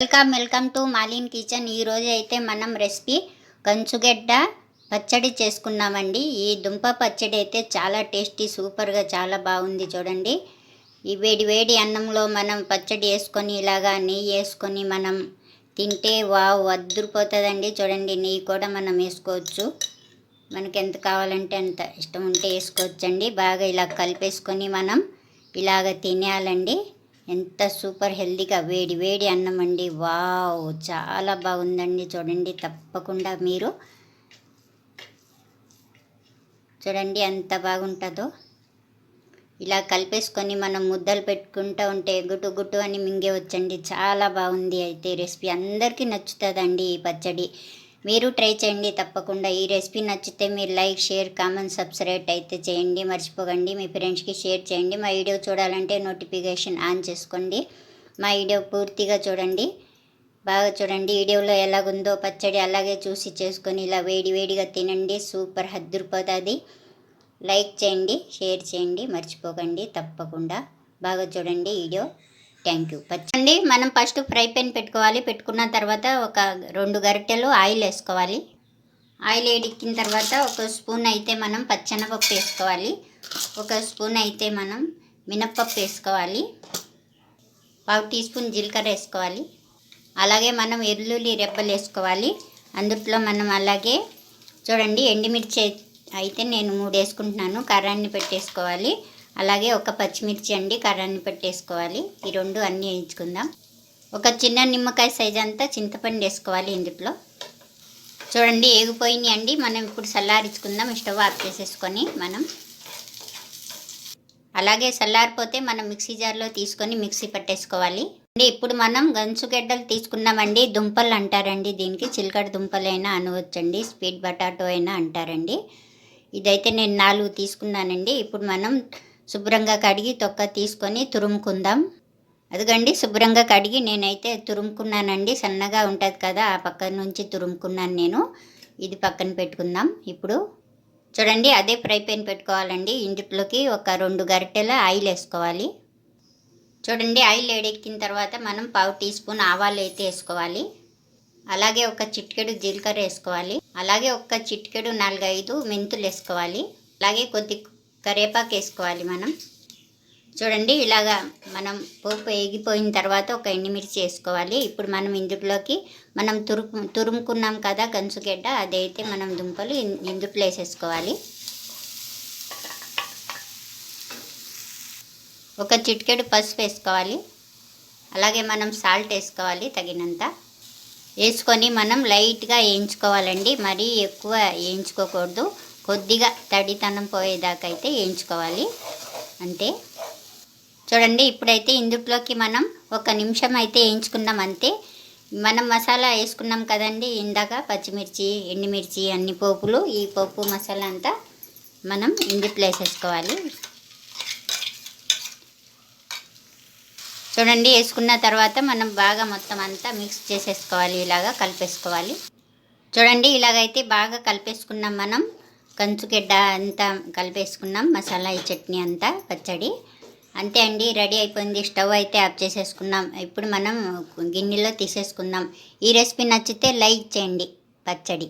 Welcome welcome to Malin kitchen. ఈరోజు అయితే మనం రెసిపీ కంచుగడ్డ పచ్చడి చేసుకున్నామండి ఈ దుంప పచ్చడి అయితే చాలా టేస్టీ సూపర్గా చాలా బాగుంది చూడండి. ఈ వేడి వేడి అన్నంలో మనం పచ్చడి వేసుకొని ఇలాగా నెయ్యి వేసుకొని మనం తింటే వావ్ అద్దరిపోతుందండి చూడండి. నెయ్యి కూడా మనం వేసుకోవచ్చు. మనకి ఎంత కావాలంటే అంత ఇష్టం ఉంటే వేసుకోవచ్చండి. బాగా ఇలా కలిపేసుకొని మనం ఇలాగ తినేయాలండి. ఎంత సూపర్ హెల్దీగా వేడి వేడి అన్నం అండి. వావ్ చాలా బాగుందండి. చూడండి తప్పకుండా మీరు చూడండి ఎంత బాగుంటుందో. ఇలా కలిపేసుకొని మనం ముద్దలు పెట్టుకుంటూ ఉంటే గుట్టు గుట్టు అని మింగే వచ్చండి చాలా బాగుంది అయితే రెసిపీ. అందరికీ నచ్చుతుందండి ఈ పచ్చడి. మీరు ట్రై చేయండి తప్పకుండా. ఈ రెసిపీ నచ్చితే మీరు లైక్ షేర్ కామెంట్ సబ్స్క్రైబ్ అయితే చేయండి. మర్చిపోకండి. మీ ఫ్రెండ్స్కి షేర్ చేయండి. మా వీడియో చూడాలంటే నోటిఫికేషన్ ఆన్ చేసుకోండి. మా వీడియో పూర్తిగా చూడండి. బాగా చూడండి. వీడియోలో ఎలాగుందో పచ్చడి అలాగే చూసి చేసుకొని ఇలా వేడి వేడిగా తినండి. సూపర్ హద్దురిపోతుంది లైక్ చేయండి షేర్ చేయండి. మర్చిపోకండి తప్పకుండా. బాగా చూడండి వీడియో. థ్యాంక్ యూ పచ్చండి మనం ఫస్ట్ ఫ్రై పెన్ పెట్టుకోవాలి. పెట్టుకున్న తర్వాత ఒక రెండు గరిటెలు ఆయిల్ వేసుకోవాలి. ఆయిల్ వేడెక్కిన తర్వాత ఒక స్పూన్ అయితే మనం పచ్చెనపప్పు వేసుకోవాలి. ఒక స్పూన్ అయితే మనం మినప్పప్పు వేసుకోవాలి. పావు టీ స్పూన్ జీలకర్ర వేసుకోవాలి. అలాగే మనం ఎల్లుల్లి రెబ్బలు వేసుకోవాలి. అందుట్లో మనం అలాగే చూడండి ఎండుమిర్చి అయితే నేను మూడు వేసుకుంటున్నాను. కర్రాన్ని పెట్టేసుకోవాలి. అలాగే ఒక పచ్చిమిర్చి అండి కర్రాన్ని పెట్టేసుకోవాలి. ఈ రెండు అన్నీ వేయించుకుందాం. ఒక చిన్న నిమ్మకాయ సైజ్ అంతా చింతపండు వేసుకోవాలి ఇందులో. చూడండి ఏగిపోయినాయి అండి. మనం ఇప్పుడు చల్లారించుకుందాం. స్టవ్ ఆఫ్ చేసేసుకొని మనం. అలాగే చల్లారిపోతే మనం మిక్సీ జార్లో తీసుకొని మిక్సీ పట్టేసుకోవాలి. అంటే ఇప్పుడు మనం గంచుగడ్డలు తీసుకున్నామండి. దుంపలు అంటారండి దీనికి. చిలకడ దుంపలైనా అనవచ్చండి. స్వీట్ బటాటో అయినా అంటారండి. ఇదైతే నేను నాలుగు తీసుకున్నానండి. ఇప్పుడు మనం శుభ్రంగా కడిగి తొక్క తీసుకొని తురుముకుందాం. అదిగండి శుభ్రంగా కడిగి నేనైతే తురుముకున్నానండి. సన్నగా ఉంటుంది కదా ఆ పక్క నుంచి తురుముకున్నాను నేను. ఇది పక్కన పెట్టుకుందాం ఇప్పుడు. చూడండి అదే ఫ్రై పెన్ పెట్టుకోవాలండి. ఇందులోకి ఒక రెండు గరిటెల ఆయిల్ వేసుకోవాలి. చూడండి ఆయిల్ వేడెక్కిన తర్వాత మనం పావు టీ స్పూన్ ఆవాలు అయితే వేసుకోవాలి. అలాగే ఒక చిటికెడు జీలకర్ర వేసుకోవాలి. అలాగే ఒక చిటికెడు నాలుగైదు మెంతులు వేసుకోవాలి. అలాగే కొద్ది కరివేపాకు వేసుకోవాలి మనం. చూడండి ఇలాగా మనం పోపు వేగిపోయిన తర్వాత ఒక ఎండుమిర్చి వేసుకోవాలి. ఇప్పుడు మనం ఇందులోకి మనం తురుము తురుముకున్నాం కదా గంచుగడ్డ అదైతే మనం దుంపలు ఇందుట్లో వేసేసుకోవాలి. ఒక చిటికెడు పసుపు వేసుకోవాలి. అలాగే మనం సాల్ట్ వేసుకోవాలి తగినంత. వేసుకొని మనం లైట్గా వేయించుకోవాలండి. మరీ ఎక్కువ వేయించుకోకూడదు. కొద్దిగా తడితనం పోయేదాకైతే వేయించుకోవాలి అంతే. చూడండి ఇప్పుడైతే ఇందుట్లోకి మనం ఒక నిమిషం అయితే వేయించుకున్నాం అంతే. మనం మసాలా వేసుకున్నాం కదండి ఇందాక పచ్చిమిర్చి ఎండుమిర్చి అన్ని పోపులు ఈ పోపు మసాలా అంతా మనం ఇందులో వేసేసుకోవాలి. చూడండి వేసుకున్న తర్వాత మనం బాగా మొత్తం అంతా మిక్స్ చేసేసుకోవాలి ఇలాగా కలిపేసుకోవాలి. చూడండి ఇలాగైతే బాగా కలిపేసుకున్నాం మనం. కంచుగడ్డ అంతా కలిపేసుకున్నాం. మసాలా ఈ చట్నీ అంతా పచ్చడి. అంతే అండి రెడీ అయిపోయింది. స్టవ్ అయితే ఆఫ్ చేసేసుకున్నాం. ఇప్పుడు మనం గిన్నెలో తీసేసుకుందాం. ఈ రెసిపీ నచ్చితే లైక్ చేయండి. పచ్చడి.